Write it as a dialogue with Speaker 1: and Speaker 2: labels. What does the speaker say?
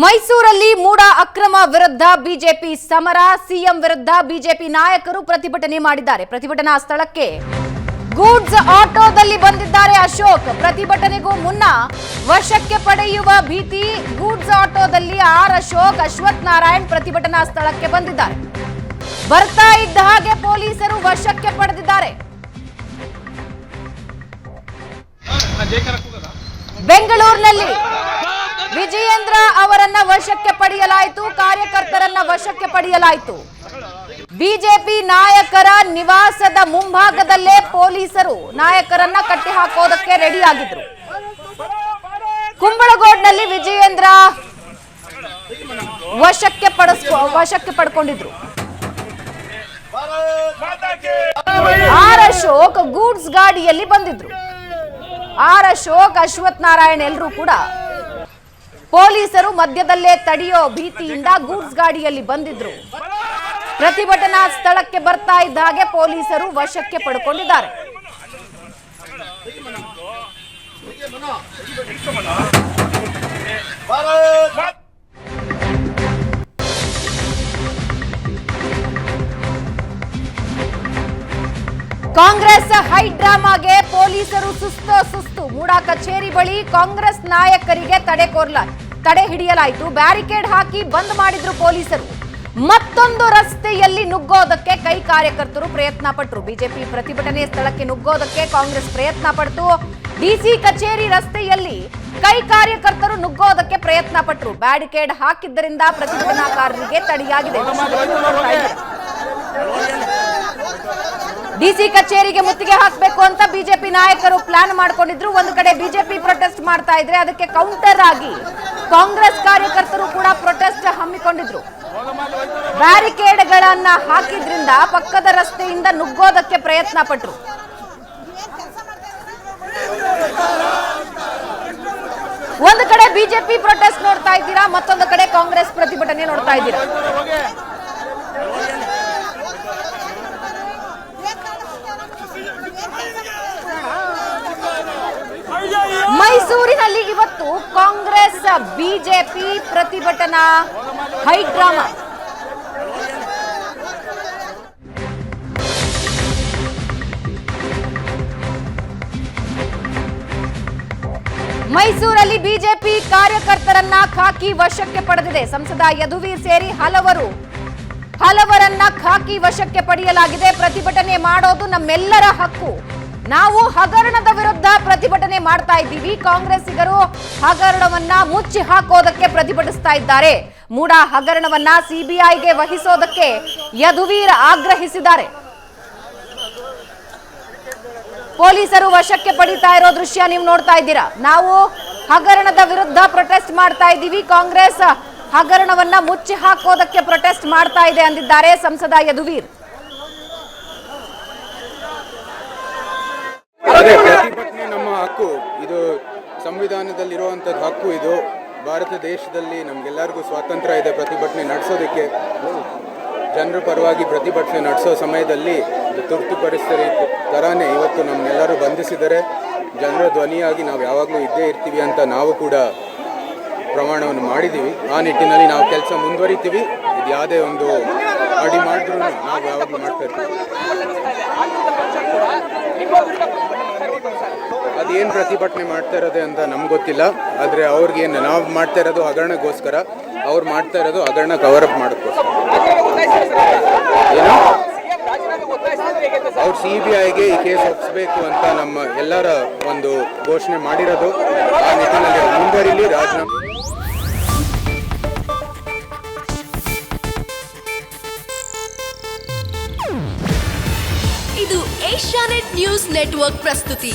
Speaker 1: ಮೈಸೂರಲ್ಲಿ ಮೂಡ ಅಕ್ರಮ ವಿರುದ್ಧ ಬಿಜೆಪಿ ಸಮರ ಸಿಎಂ ವಿರುದ್ಧ ಬಿಜೆಪಿ ನಾಯಕರು ಪ್ರತಿಭಟನೆ ಮಾಡಿದ್ದಾರೆ. ಪ್ರತಿಭಟನಾ ಸ್ಥಳಕ್ಕೆ ಗೂಡ್ಸ್ ಆಟೋದಲ್ಲಿ ಬಂದಿದ್ದಾರೆ ಅಶೋಕ್. ಪ್ರತಿಭಟನೆಗೂ ಮುನ್ನ ವಶಕ್ಕೆ ಪಡೆಯುವ ಭೀತಿ ಗೂಡ್ಸ್ ಆಟೋದಲ್ಲಿ ಆರ್ ಅಶೋಕ್ ಅಶ್ವಥ್ ನಾರಾಯಣ್ ಪ್ರತಿಭಟನಾ ಸ್ಥಳಕ್ಕೆ ಬಂದಿದ್ದಾರೆ. ಬರ್ತಾ ಇದ್ದ ಹಾಗೆ ಪೊಲೀಸರು ವಶಕ್ಕೆ ಪಡೆದಿದ್ದಾರೆ. ಬೆಂಗಳೂರಿನಲ್ಲಿ ವಿಜಯೇಂದ್ರ ಅವರನ್ನ ವಶಕ್ಕೆ ಪಡೆಯಲಾಯಿತು, ಕಾರ್ಯಕರ್ತರನ್ನ ವಶಕ್ಕೆ ಪಡೆಯಲಾಯಿತು. ಬಿಜೆಪಿ ನಾಯಕರ ನಿವಾಸದ ಮುಂಭಾಗದಲ್ಲೇ ಪೊಲೀಸರು ನಾಯಕರನ್ನ ಕಟ್ಟಿ ಹಾಕೋದಕ್ಕೆ ರೆಡಿ ಆಗಿದ್ರು ಕುಂಬಳಗೋಡ್ನಲ್ಲಿ ವಿಜಯೇಂದ್ರ ವಶಕ್ಕೆ ಪಡಿಸ್ಕೊ, ವಶಕ್ಕೆ ಪಡ್ಕೊಂಡಿದ್ರು. ಆರ್ ಅಶೋಕ್ ಗೂಡ್ಸ್ ಗಾಡಿಯಲ್ಲಿ ಬಂದಿದ್ರು. ಆರ್ ಅಶೋಕ್ ಅಶ್ವಥ್ ನಾರಾಯಣ್ ಎಲ್ಲರೂ ಕೂಡ ಪೊಲೀಸರು ಮಧ್ಯದಲ್ಲೇ ತಡೆಯೋ ಭೀತಿಯಿಂದ ಗೂಡ್ಸ್ ಗಾಡಿಯಲ್ಲಿ ಬಂದಿದ್ರು. ಪ್ರತಿಭಟನಾ ಸ್ಥಳಕ್ಕೆ ಬರ್ತಾ ಇದ್ದ ಹಾಗೆ ಪೊಲೀಸರು ವಶಕ್ಕೆ ಪಡ್ಕೊಂಡಿದ್ದಾರೆ. ಕಾಂಗ್ರೆಸ್ ಹೈ ಡ್ರಾಮಾಗೆ ಪೊಲೀಸರು ಸುಸ್ತು ಸುಸ್ತು. ಮೂಡ ಕಚೇರಿ ಬಳಿ ಕಾಂಗ್ರೆಸ್ ನಾಯಕರಿಗೆ ತಡೆ ತಡೆ ಹಿಡಿಯಲಾಯಿತು. ಬ್ಯಾರಿಕೇಡ್ ಹಾಕಿ ಬಂದ್ ಮಾಡಿದ್ರು ಪೊಲೀಸರು. ಮತ್ತೊಂದು ರಸ್ತೆಯಲ್ಲಿ ನುಗ್ಗೋದಕ್ಕೆ ಕೈ ಕಾರ್ಯಕರ್ತರು ಪ್ರಯತ್ನ ಪಟ್ಟರು ಬಿಜೆಪಿ ಪ್ರತಿಭಟನೆ ಸ್ಥಳಕ್ಕೆ ನುಗ್ಗೋದಕ್ಕೆ ಕಾಂಗ್ರೆಸ್ ಪ್ರಯತ್ನ ಪಡ್ತು. ಡಿಸಿ ಕಚೇರಿ ರಸ್ತೆಯಲ್ಲಿ ಕೈ ಕಾರ್ಯಕರ್ತರು ನುಗ್ಗೋದಕ್ಕೆ ಪ್ರಯತ್ನ ಪಟ್ಟರು ಬ್ಯಾರಿಕೇಡ್ ಹಾಕಿದ್ದರಿಂದ ಪ್ರತಿಭಟನಾಕಾರರಿಗೆ ತಡೆಯಾಗಿದೆ. ಡಿಸಿ ಕಚೇರಿಗೆ ಮುತ್ತಿಗೆ ಹಾಕಬೇಕು ಅಂತ ಬಿಜೆಪಿ ನಾಯಕರು ಪ್ಲಾನ್ ಮಾಡ್ಕೊಂಡಿದ್ರು. ಒಂದು ಕಡೆ ಬಿಜೆಪಿ ಪ್ರೊಟೆಸ್ಟ್ ಮಾಡ್ತಾ ಇದ್ರೆ ಅದಕ್ಕೆ ಕೌಂಟರ್ ಆಗಿ ಕಾಂಗ್ರೆಸ್ ಕಾರ್ಯಕರ್ತರು ಕೂಡ ಪ್ರೊಟೆಸ್ಟ್ ಹಮ್ಮಿಕೊಂಡಿದ್ರು. ಬ್ಯಾರಿಕೇಡ್ಗಳನ್ನ ಹಾಕಿದ್ರಿಂದ ಪಕ್ಕದ ರಸ್ತೆಯಿಂದ ನುಗ್ಗೋದಕ್ಕೆ ಪ್ರಯತ್ನ ಪಟ್ರು. ಒಂದು ಕಡೆ ಬಿಜೆಪಿ ಪ್ರೊಟೆಸ್ಟ್ ನೋಡ್ತಾ ಇದ್ದೀರಾ, ಮತ್ತೊಂದು ಕಡೆ ಕಾಂಗ್ರೆಸ್ ಪ್ರತಿಭಟನೆ ನೋಡ್ತಾ ಇದ್ದೀರಾ? ಮೈಸೂರಿನಲ್ಲಿ ಇವತ್ತು ಕಾಂಗ್ರೆಸ್, ಬಿಜೆಪಿ ಪ್ರತಿಭಟನಾ ಹೈಡ್ರಾಮಾ. ಮೈಸೂರಲ್ಲಿ ಬಿಜೆಪಿ ಕಾರ್ಯಕರ್ತರನ್ನ ಖಾಕಿ ವಶಕ್ಕೆ ಪಡೆದಿದೆ. ಸಂಸದ ಯದುವೀರ್ ಸೇರಿ ಹಲವರು, ಹಲವರನ್ನ ಖಾಕಿ ವಶಕ್ಕೆ ಪಡೆಯಲಾಗಿದೆ. ಪ್ರತಿಭಟನೆ ಮಾಡೋದು ನಮ್ಮೆಲ್ಲರ ಹಕ್ಕು. ನಾವು ಹಗರಣದ ವಿರುದ್ಧ ಪ್ರತಿಭಟನೆ ಮಾಡ್ತಾ ಇದ್ದೀವಿ. ಕಾಂಗ್ರೆಸ್ಸಿಗರು ಹಗರಣವನ್ನ ಮುಚ್ಚಿ ಹಾಕೋದಕ್ಕೆ ಪ್ರತಿಭಟಿಸ್ತಾ ಇದ್ದಾರೆ. ಮೂಡ ಹಗರಣವನ್ನ ಸಿಬಿಐಗೆ ವಹಿಸೋದಕ್ಕೆ ಯದುವೀರ್ ಆಗ್ರಹಿಸಿದ್ದಾರೆ. ಪೊಲೀಸರು ವಶಕ್ಕೆ ಪಡಿತಾ ಇರೋ ದೃಶ್ಯ ನೀವು ನೋಡ್ತಾ ಇದ್ದೀರಾ? ನಾವು ಹಗರಣದ ವಿರುದ್ಧ ಪ್ರೊಟೆಸ್ಟ್ ಮಾಡ್ತಾ ಇದ್ದೀವಿ. ಕಾಂಗ್ರೆಸ್ ಹಗರಣವನ್ನ ಮುಚ್ಚಿ ಹಾಕೋದಕ್ಕೆ ಪ್ರೊಟೆಸ್ಟ್ ಮಾಡ್ತಾ ಇದೆ ಅಂದಿದ್ದಾರೆ ಸಂಸದ ಯದುವೀರ್
Speaker 2: ಅದೇ ಪ್ರತಿಭಟನೆ ನಮ್ಮ ಹಕ್ಕು, ಇದು ಸಂವಿಧಾನದಲ್ಲಿರುವಂಥದ್ದು ಹಕ್ಕು ಇದು. ಭಾರತ ದೇಶದಲ್ಲಿ ನಮಗೆಲ್ಲರಿಗೂ ಸ್ವಾತಂತ್ರ್ಯ ಇದೆ, ಪ್ರತಿಭಟನೆ ನಡೆಸೋದಕ್ಕೆ. ಜನರ ಪರವಾಗಿ ಪ್ರತಿಭಟನೆ ನಡೆಸೋ ಸಮಯದಲ್ಲಿ ತುರ್ತು ಪರಿಸ್ಥಿತಿ ಥರನೇ ಇವತ್ತು ನಮ್ಮನ್ನೆಲ್ಲರೂ ಬಂಧಿಸಿದರೆ ಜನರ ಧ್ವನಿಯಾಗಿ ನಾವು ಯಾವಾಗಲೂ ಇದ್ದೇ ಇರ್ತೀವಿ ಅಂತ ನಾವು ಕೂಡ ಪ್ರಮಾಣವನ್ನು ಮಾಡಿದ್ದೀವಿ. ಆ ನಿಟ್ಟಿನಲ್ಲಿ ನಾವು ಕೆಲಸ ಮುಂದುವರಿತೀವಿ. ಇದು ಯಾವುದೇ ಒಂದು ಅಡಿ ಮಾಡಿದ್ರು ನಾವು ಯಾವಾಗಲೂ ಮಾಡ್ತಾ ಅದೇನು ಪ್ರತಿಭಟನೆ ಮಾಡ್ತಾ ಇರೋದು ಅಂತ ನಮ್ಗೆ ಗೊತ್ತಿಲ್ಲ. ಆದರೆ ಅವ್ರಿಗೇನು ನಾವು ಮಾಡ್ತಾ ಇರೋದು ಹಗರಣಕ್ಕೋಸ್ಕರ, ಅವ್ರು ಮಾಡ್ತಾ ಇರೋದು ಹಗರಣ ಕವರ್ ಅಪ್ ಮಾಡೋಕ್ಕೋಸ್ಕರ. ಏನು? ಅವ್ರು ಸಿ ಬಿ ಐಗೆ ಈ ಕೇಸ್ ಒಪ್ಪಿಸ್ಬೇಕು ಅಂತ ನಮ್ಮ ಎಲ್ಲರ ಒಂದು ಘೋಷಣೆ ಮಾಡಿರೋದು. ಆ ನಿಟ್ಟಿನಲ್ಲಿ ಮುಂಬರಿಲಿ ರಾಜೀನಾಮೆ.
Speaker 3: ಇದು ಏಷ್ಯಾನೆಟ್ ನ್ಯೂಸ್ ನೆಟ್ವರ್ಕ್ ಪ್ರಸ್ತುತಿ.